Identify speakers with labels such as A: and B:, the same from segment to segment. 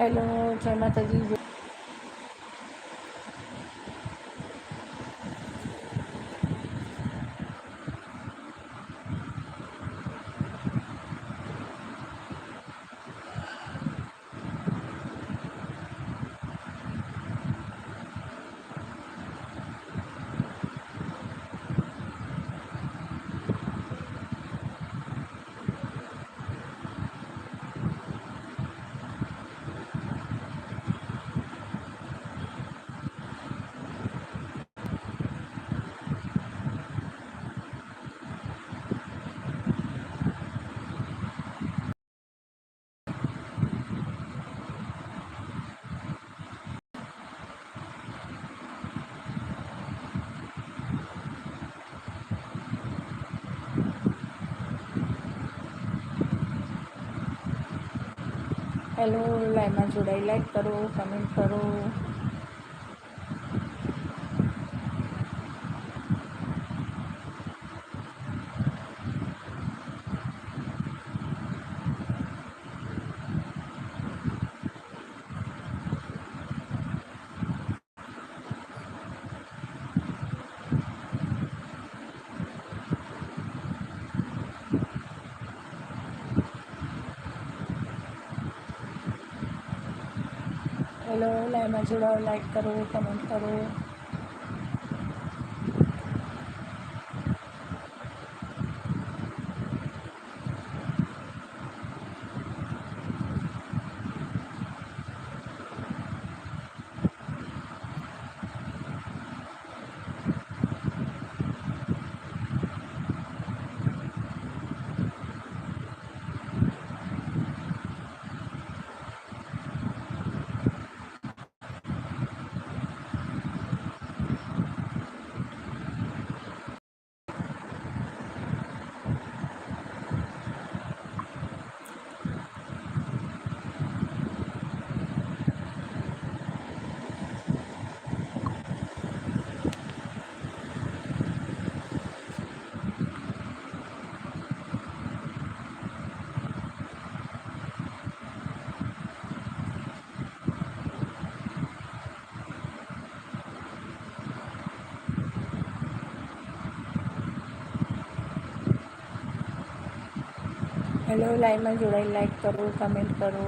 A: Hello જય માતાજી. Hello લાઈવમાં જોડાઈ લાઈક કરો કમેન્ટ કરો. લાઈવમાં જોડાઓ લાઈક કરો કમેન્ટ કરો હેલો લાઈવમાં જોડાઈ લાઈક કરો કમેન્ટ કરો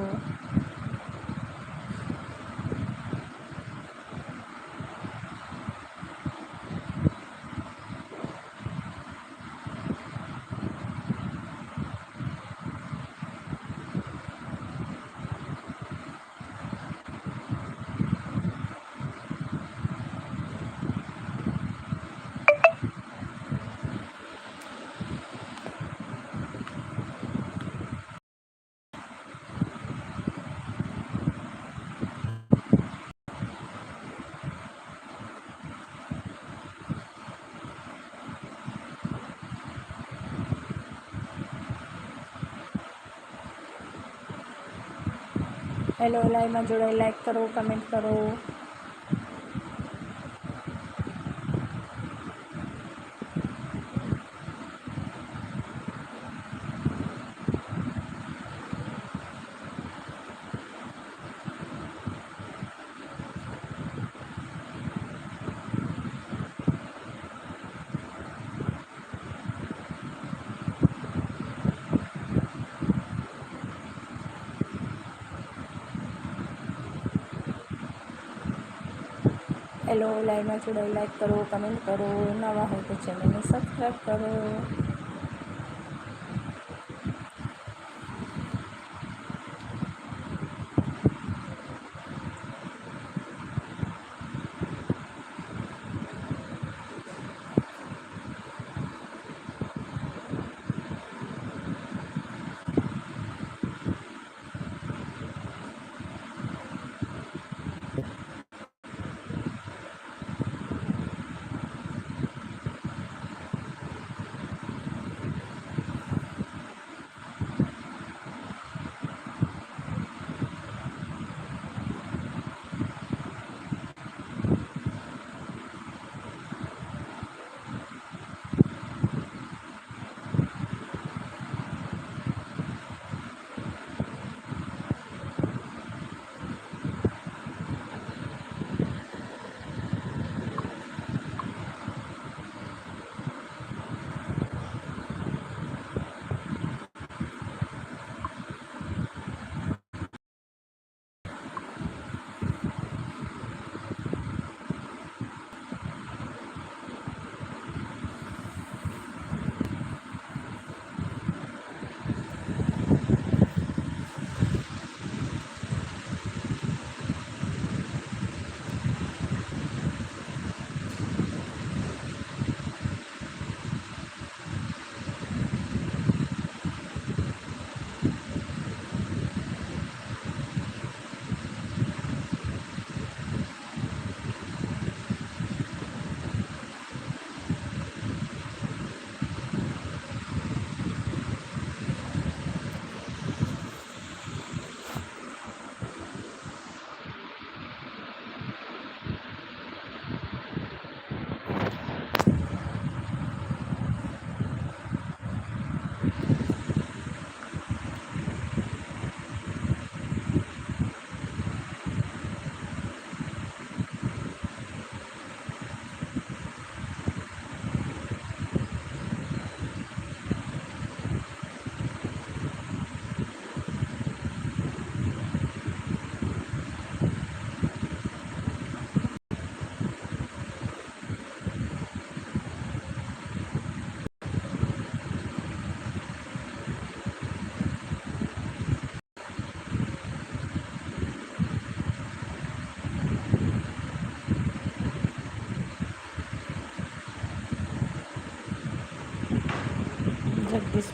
A: હેલો લાઈવમાં જોડાઈ લાઈક કરો કમેન્ટ કરો. હેલો લાઈવમાં જોડાઈ લાઈક કરો કમેન્ટ કરો નવા હોય તો ચેનલને સબસ્ક્રાઈબ કરો.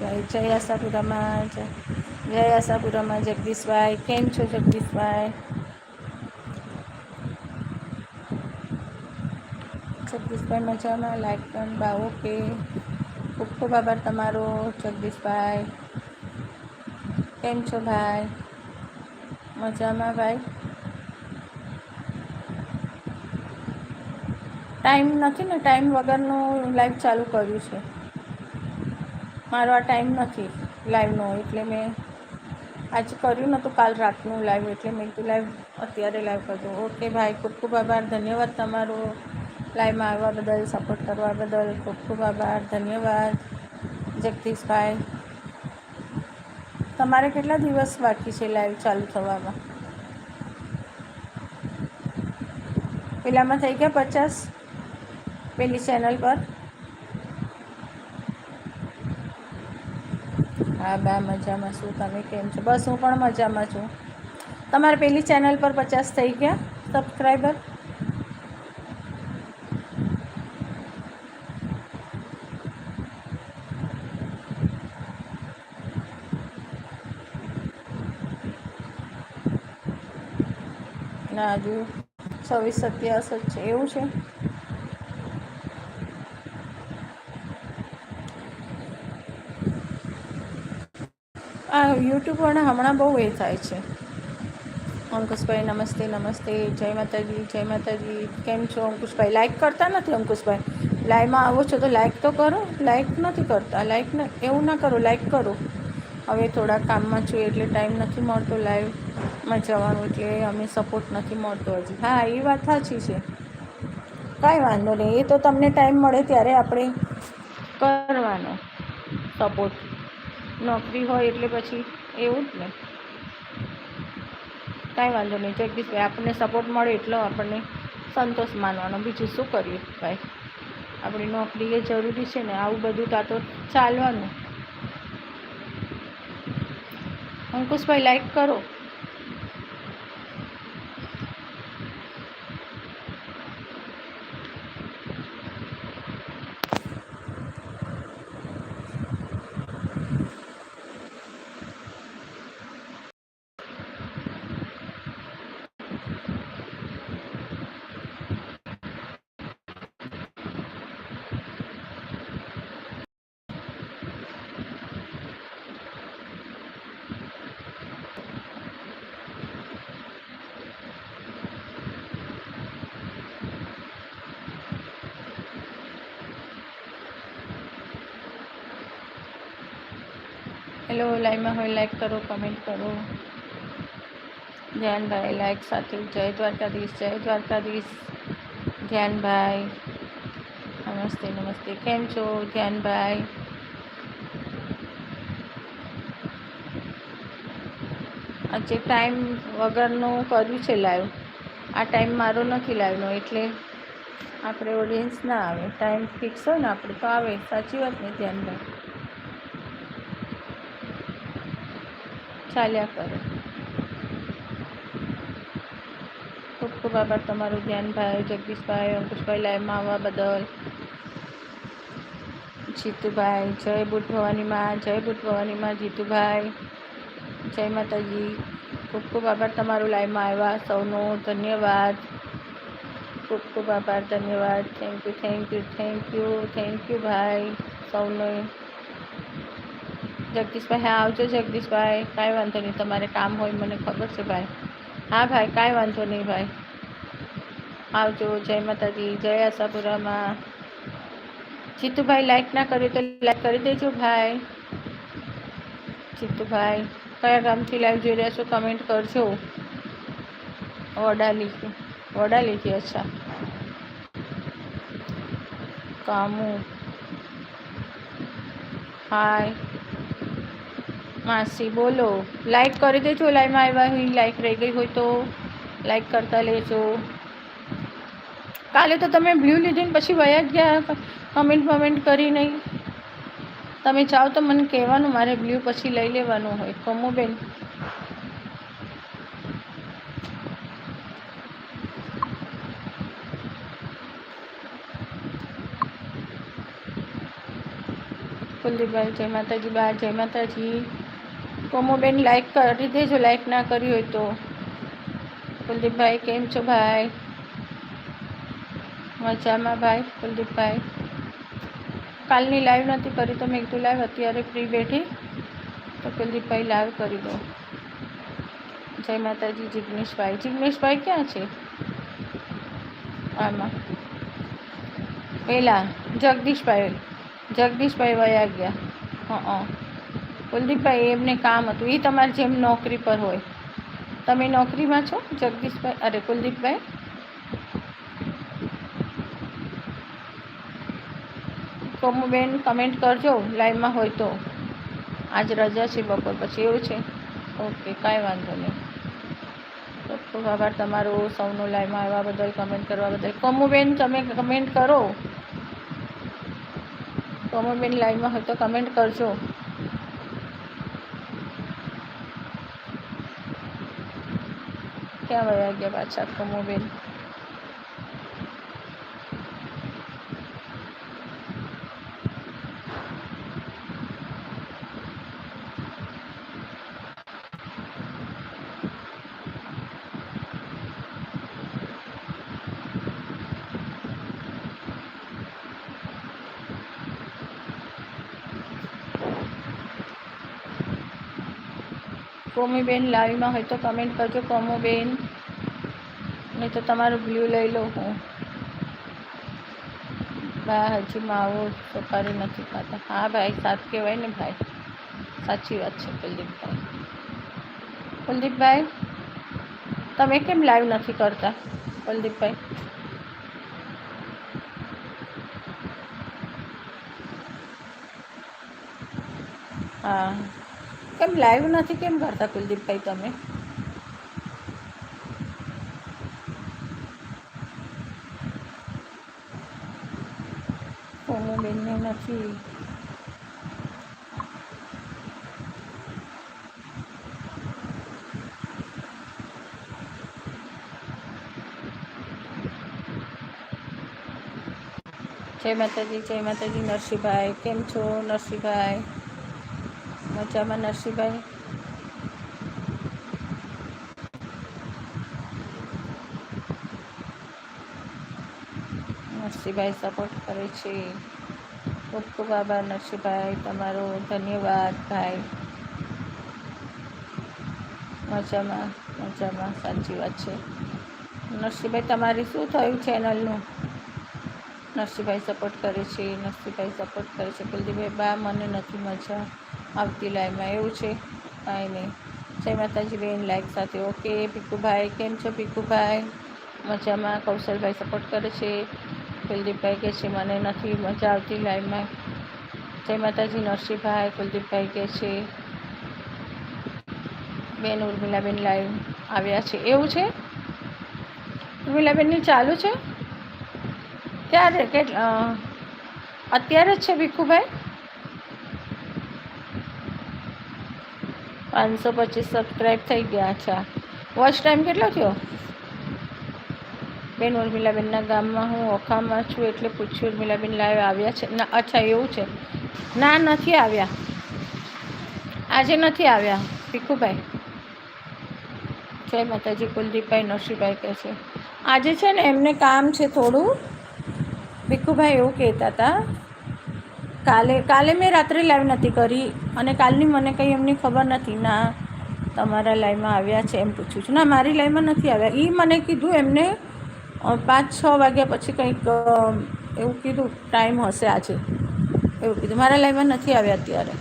A: જય આશાપુરામાં જય આશાપુરામાં જગદીશભાઈ. કેમ છો જગદીશભાઈ? જગદીશભાઈ મજામાં? લાઈક પણ બા ઓકે ખૂબ ખૂબ આભાર તમારો જગદીશભાઈ. કેમ છો ભાઈ? મજામાં ભાઈ? ટાઈમ નથી ને ટાઈમ વગરનું લાઈવ ચાલુ કર્યું છે. મારો આ ટાઈમ નથી લાઈવનો એટલે મેં આજે કર્યું નહોતું કાલ રાતનું લાઈવ એટલે મેં કીધું લાઈવ અત્યારે લાઈવ કરજો ઓકે ભાઈ, ખૂબ ખૂબ આભાર, ધન્યવાદ તમારો લાઈવમાં આવવા બદલ સપોર્ટ કરવા બદલ, ખૂબ ખૂબ આભાર, ધન્યવાદ. જગદીશભાઈ, તમારે કેટલા દિવસ બાકી છે લાઈવ ચાલુ થવામાં? પેલામાં થઈ ગયા પચાસ? પેલી ચેનલ પર? હા, બા, મજામાં છું. તમે કેમ છો? બસ, હું પણ મજામાં છું. તમારે પેલી ચેનલ પર પચાસ થઈ ગયા સબસ્ક્રાઈબર ના, હજુ છવ્વીસ સત્યાસ જ છે. એવું છે? આ યુટ્યુબ વાળા હમણાં બહુ એ થાય છે. અંકુશભાઈ, નમસ્તે નમસ્તે, જય માતાજી જય માતાજી. કેમ છો અંકુશભાઈ? લાઈક કરતા નથી અંકુશભાઈ? લાઈવમાં આવો છો તો લાઈક તો કરો. લાઈક નથી કરતા. લાઈક ન, એવું ના કરો. લાઈક કરો. હવે થોડા કામમાં છું એટલે ટાઈમ નથી મળતો લાઈવમાં જવાનું એટલે અમે સપોર્ટ નથી મળતો હજી. હા, એ વાત સાચી છે. કાંઈ વાંધો નહીં. એ તો તમને ટાઈમ મળે ત્યારે આપણે કરવાનો સપોર્ટ નોકરી હોય એટલે પછી એવું જ ને. કાંઈ વાંધો નહીં. જગદીશભાઈ આપણને સપોર્ટ મળે એટલો આપણને સંતોષ માનવાનો. બીજું શું કરીએ ભાઈ? આપણી નોકરી એ જરૂરી છે ને. આવું બધું ત્યાં તો ચાલવાનું. અંકુશભાઈ લાઈક કરો. હેલો લાઈવમાં હોય, લાઈક કરો, કમેન્ટ કરો. ધ્યાનભાઈ, લાઈક સાથે જય દ્વારકાધીશ જય દ્વારકાધીશ. ધ્યાનભાઈ, નમસ્તે નમસ્તે. કેમ છો, ધ્યાનભાઈ? આજે ટાઈમ વગરનું કર્યું છે લાઈવ. આ ટાઈમ મારો નથી લાઈવનો એટલે આપણે ઓડિયન્સ ના આવે. ટાઈમ ફિક્સ હોય ને આપણે, તો આવે. સાચી વાત ને, ધ્યાનભાઈ? ચાલ્યા કરે ખૂબ ખૂબ આભાર તમારું ધ્યાનભાઈ જગદીશભાઈ અંકુશભાઈ લાઈવમાં આવવા બદલ જીતુભાઈ જય બુટ ભવાનીમાં જય બુટ ભવાનીમાં જીતુભાઈ જય માતાજી ખૂબ ખૂબ આભાર તમારું લાઈવમાં આવ્યા સૌનો ધન્યવાદ ખૂબ ખૂબ આભાર ધન્યવાદ thank you thank you thank you thank you ભાઈ સૌને જગદીશભાઈ, હા, આવજો જગદીશભાઈ, કાંઈ વાંધો નહીં, તમારે કામ હોય મને ખબર છે ભાઈ. હા ભાઈ, કાંઈ વાંધો નહીં ભાઈ. આવજો, જય માતાજી, જય આશાપુરામાં. જીતુભાઈ લાઈક ના કર્યું તો લાઈક કરી દેજો ભાઈ. જીતુભાઈ, કયા ગામથી લાઈવ જોઈ રહ્યા છો કમેન્ટ કરજો. વડાલી વડાલીથી અચ્છા. કામુ. હાય માસી, બોલો. લાઈક કરી દેજો લાઈવમાં આવ્યા હોય લાઈક રહી ગઈ હોય તો લાઈક કરતા લેજો. કાલે તો તમે બ્લુ લીધી ને પછી વયા ગયા કમેન્ટ વમેન્ટ કરી નહીં. તમે જાઓ તો મને કહેવાનું, મારે બ્લુ પછી લઈ લેવાનું હોય. કમુબેન કુલદીપભાઈ, જય માતાજી, બા, જય માતાજી. કોમોબેન લાઈક કરી દેજો લાઈક ના કરી હોય તો. કુલદીપભાઈ, કેમ છો ભાઈ? મજામાં ભાઈ, કુલદીપભાઈ? કાલની લાઈવ નથી કરી તો મેં કીધું લાઈવ અત્યારે ફ્રી બેઠી. તો કુલદીપભાઈ લાઈવ કરી દો. જય માતાજી, જિગ્નેશભાઈ. જિગ્નેશભાઈ ક્યાં છે? આમાં. પેલા, જગદીશભાઈ જગદીશભાઈ વયા ગયા. હં. કુલદીપભાઈ એમને કામ હતું. એ તમારી જેમ નોકરી પર હોય. તમે નોકરીમાં છો? જગદીશભાઈ, અરે, કુલદીપભાઈ? કોમુબેન કમેન્ટ કરજો. લાઈવમાં હોય તો. આજ રજા છે બપોર પછી. એવું છે? ઓકે કાંઈ વાંધો નહીં. ખૂબ ખૂબ આભાર તમારો સૌનો લાઈવમાં આવવા બદલ કમેન્ટ કરવા બદલ. કોમુબેન, તમે કમેન્ટ કરો. કોમુબેન લાઈવમાં હોય તો કમેન્ટ કરજો. ક્યાં વયા ગયા પાછા કોમુબેન કોમીબેન લાઈવમાં હોય તો કમેન્ટ કરજો, કોમોબેન. નહીં તો તમારું વ્યૂ લઈ લો હું. બા, હજી માવો સોપારી નથી ખાતા. હા ભાઈ સારું કહેવાય ને ભાઈ. સાચી વાત છે, કુલદીપભાઈ. કુલદીપભાઈ, તમે કેમ લાઈવ નથી કરતા, કુલદીપભાઈ? હા. કેમ લાઈવ નથી કેમ કરતા કુલદીપભાઈ તમે કોમોબેનને નથી જય માતાજી જય માતાજી નરસિંહભાઈ કેમ છો નરસિંહભાઈ મજામાં, નરસિંહભાઈ? નરસિંહભાઈ સપોર્ટ કરે છે. ખૂબ આભાર નરસિંહભાઈ, તમારો ધન્યવાદ ભાઈ. મજામાં મજામાં, સાચી વાત છે. નરસિંહભાઈ, તમારી શું થયું ચેનલનું? નરસિંહભાઈ સપોર્ટ કરે છે, નરસિંહભાઈ સપોર્ટ કરે છે. કુલદીપભાઈ બા, મને નથી મજા. આવતી લાઈવમાં એવું છે. કાંઈ નહીં. જય માતાજી બેન લાઈક સાથે. ઓકે પીકુભાઈ કેમ છો પીકુભાઈ મજામાં? કૌશલભાઈ સપોર્ટ કરે છે. કુલદીપભાઈ કહે છે, મને નથી મજા આવતી લાઈવમાં જય માતાજી, નરસિંહભાઈ, કુલદીપભાઈ કહે છે. બેન, ઉર્મિલાબેન લાઈવ આવ્યા છે. એવું છે? ઉર્મિલાબેનની ચાલુ છે? ક્યારે? કે અત્યારે જ છે ભીખુભાઈ? પાંચસો પચીસ સબસ્ક્રાઈબ થઈ ગયા અચ્છા વોચ ટાઈમ કેટલો થયો? બેન, ઉર્મિલાબેનના ગામમાં હું ઓખામાં છું એટલે પૂછ્યું, ઉર્મિલાબેન લાઈવ આવ્યા છે. ના, અચ્છા, એવું છે. ના, નથી આવ્યા. આજે નથી આવ્યા, ભીખુભાઈ. જય માતાજી, કુલદીપભાઈ, નરસિંહભાઈ કહે છે. આજે છે ને એમને કામ છે થોડું. ભીખુભાઈ એવું કહેતા હતા કાલે કાલે મેં રાત્રે લાઈવ નથી કરી અને કાલની મને કંઈ એમની ખબર નથી. ના, તમારા લાઈવમાં આવ્યા છે એમ પૂછું છું. ના, મારી લાઈવમાં નથી આવ્યા. એ મને કીધું એમને પાંચ છ વાગ્યા પછી કંઈક એવું કીધું ટાઈમ હશે આજે. એવું કીધું. મારા લાઈવમાં નથી આવ્યા અત્યારે.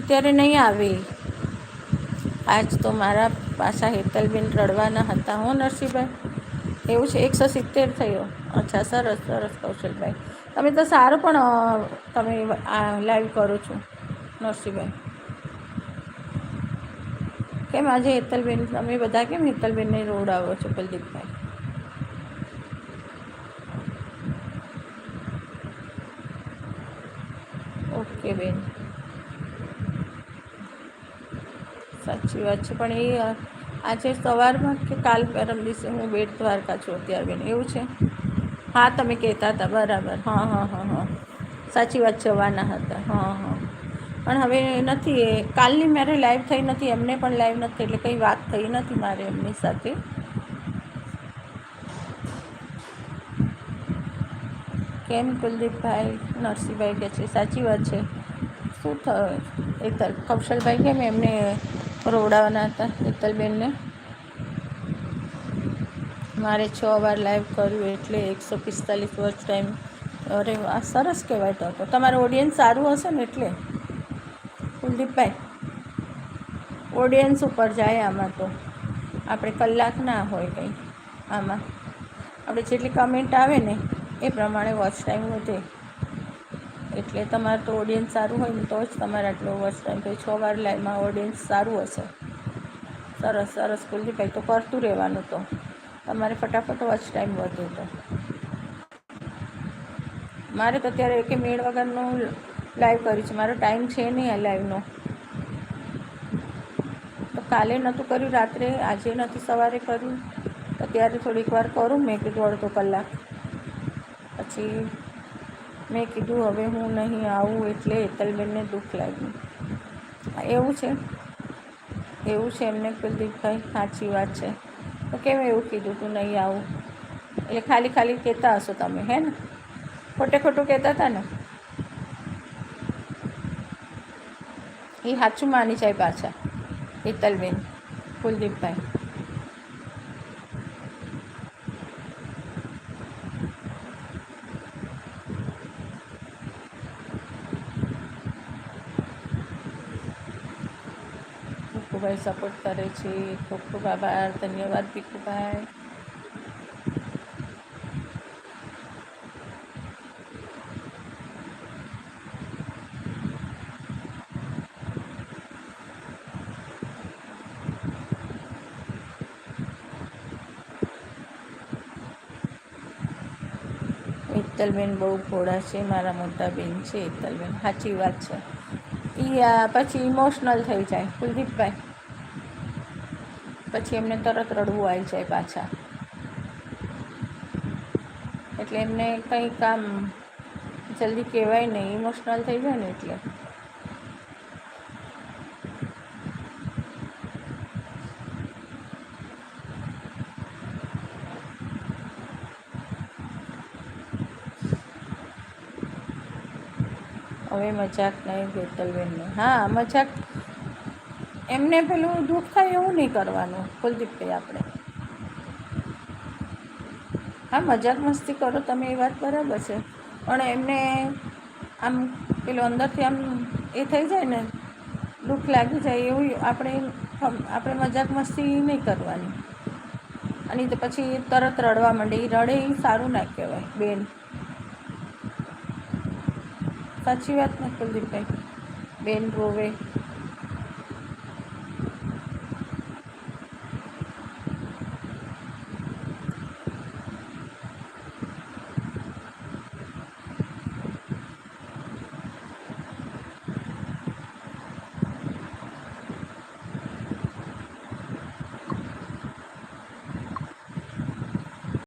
A: અત્યારે નહીં આવી. આજ તો મારા પાછા હેતલબેન રડવાના હતા. હો નરસિંહભાઈ. એવું છે એકસો સિત્તેર થયો. અચ્છા, સરસ સરસ કૌશલભાઈ. તમે તો સારું પણ તમે લાઈવ કરો છો, નરસિંહભાઈ. કેમ આજે હેતલબેન, તમે બધા કેમ હેતલબેનને રોડ આવો છો કુલદીપભાઈ ઓકે, બેન. સાચી વાત છે, પણ એ આજે સવારમાં કે કાલ પરમ દિવસે હું બેટ દ્વારકા છું અત્યારે બેન, એવું છે? હા, તમે કહેતા હતા, બરાબર. હા હા હા હા. સાચી વાત, જવાના હતા. હા હા. પણ હવે નથી કાલની મારે લાઈવ થઈ નથી, એમને પણ લાઈવ નથી, એટલે કંઈ વાત થઈ નથી મારે એમની સાથે. કેમ કુલદીપભાઈ, નરસિંહભાઈ કહે છે? સાચી વાત છે. શું થયું? એ કૌશલભાઈ કેમ એમને રોવડાવવાના હતા હેતલબેનને. મારે છ વાર લાઈવ કર્યું એટલે એકસો પિસ્તાલીસ વોચ ટાઈમ અરે આ સરસ કહેવાય તો. તો તમારું ઓડિયન્સ સારું હશે ને એટલે? કુલદીપભાઈ ઓડિયન્સ ઉપર જાય આમાં તો. આપણે કલાક ના હોય કંઈ આમાં. આપણે જેટલી કમેન્ટ આવે ને, એ પ્રમાણે વોચ ટાઈમ વધે. એટલે તમારે તો ઓડિયન્સ સારું હોય ને તો જ તમારે આટલો વર્ષ ટાઈમ તો છ વાર લાઈવમાં ઓડિયન્સ સારું હશે. સરસ સરસ કુલદીપભાઈ તો કરતું રહેવાનું તો. તમારે ફટાફટ વોચ ટાઈમ વધે તો. મારે તો અત્યારે એકે મેળ વગરનું લાઈવ કર્યું છે. મારો ટાઈમ છે નહીં આ લાઈવનો તો કાલે નહોતું કર્યું, રાત્રે, આજે નથી સવારે કર્યું. તો ત્યારે થોડીક વાર કરું, મેં કીધું અડધો કલાક. પછી મેં કીધું, હવે હું નહીં આવું એટલે હેતલબેનને દુઃખ લાગ્યું. એવું છે. એવું છે એમને કુલદીપભાઈ સાચી વાત છે. તો કેમ એવું કીધું, તું નહીં આવું? એટલે ખાલી ખાલી કહેતા હશો તમે, હે ને? ખોટે ખોટું કહેતા હતા ને? એ સાચું માની જાય પાછા, હેતલબેન કુલદીપભાઈ ભીખુભાઈ સપોર્ટ કરે છે. ખૂબ ખૂબ આભાર. ધન્યવાદ, ભીખુભાઈ. હેતલબેન બહુ ભોળા છે, મારા મોટા બેન છે હેતલબેન સાચી વાત છે. એ પછી ઇમોશનલ થઈ જાય. કુલદીપભાઈ. પછી એમને તરત રડવું આવી જાય પાછા. એટલે એમને કંઈ કામ જલ્દી કહેવાય નહીં, ઇમોશનલ થઈ જાય ને એટલે. હવે મજાક નહીં હેતલબેનને હા, મજાક એમને પેલું દુઃખ થાય એવું નહીં કરવાનું કુલદીપભાઈ આપણે. હા, મજાક મસ્તી કરો તમે, એ વાત બરાબર છે. પણ એમને આમ પેલું અંદરથી આમ એ થઈ જાય ને, દુઃખ લાગી જાય એવું આપણે આપણે મજાક મસ્તી નહીં કરવાની. અને તો પછી તરત રડવા માંડે, એ રડે એ સારું ના કહેવાય, બેન. સાચી વાત ને કુલદીપભાઈ બેન રોવે.